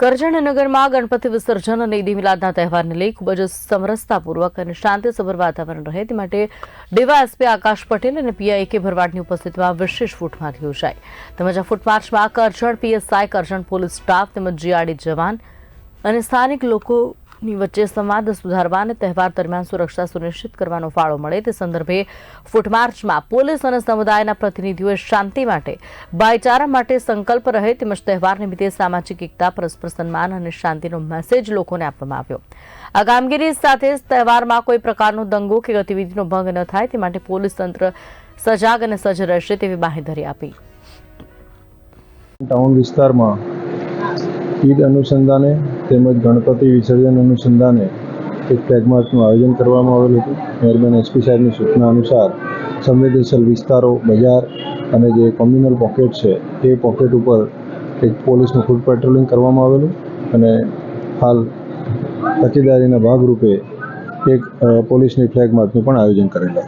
કરજણનગરમાં ગણપતિ વિસર્જન અને ઈદી મિલાદના તહેવારને લઈ ખૂબ જ સમરસતાપૂર્વક અને શાંતિસભર વાતાવરણ રહે. તે માટે ડેવા એસપી આકાશ પટેલ અને પીઆઈ કે ભરવાડની ઉપસ્થિતિમાં વિશેષ ફૂટમાર્ચ યોજાઈ તેમજ આ ફૂટમાર્ચમાં Karjan PSI, Karjan police staff તેમજ જીઆરડી જવાન અને સ્થાનિક લોકોની વચ્ચે સંવાદ સુધારવા અને તહેવાર દરમિયાન સુરક્ષા સુનિશ્ચિત કરવાનો ફાળો મળે તે સંદર્ભે ફૂટમાર્ચમાં પોલીસ અને સમુદાયના પ્રતિનિધિઓએ શાંતિ માટે, ભાઈચારા માટે સંકલ્પ રહે તેમજ તહેવાર નિમિત્તે સામાજિક એકતા, પરસ્પર સન્માન અને શાંતિનો મેસેજ લોકોને આપવામાં આવ્યો. આ કામગીરી સાથે તહેવારમાં કોઈ પ્રકારનો દંગો કે ગતિવિધિનો ભંગ ન થાય તે માટે પોલીસ તંત્ર સજાગ અને સજ્જ રહેશે તેવી બાંહેધરી આપી. ટાઉન વિસ્તારમાં ઈદ અનુસંધાને તેમજ ગણપતિ વિસર્જન અનુસંધાને એક ફ્લેગ માર્ચનું આયોજન કરવામાં આવેલું હતું. મહેરબાન એસપી સાહેબની સૂચના અનુસાર સંવેદનશીલ વિસ્તારો, બજાર અને જે કોમ્યુનલ પોકેટ છે, એ પોકેટ ઉપર એક પોલીસનું ફૂડ પેટ્રોલિંગ કરવામાં આવેલું અને હાલ તકેદારીના ભાગરૂપે એક પોલીસની ફ્લેગ માર્ચનું પણ આયોજન કરેલું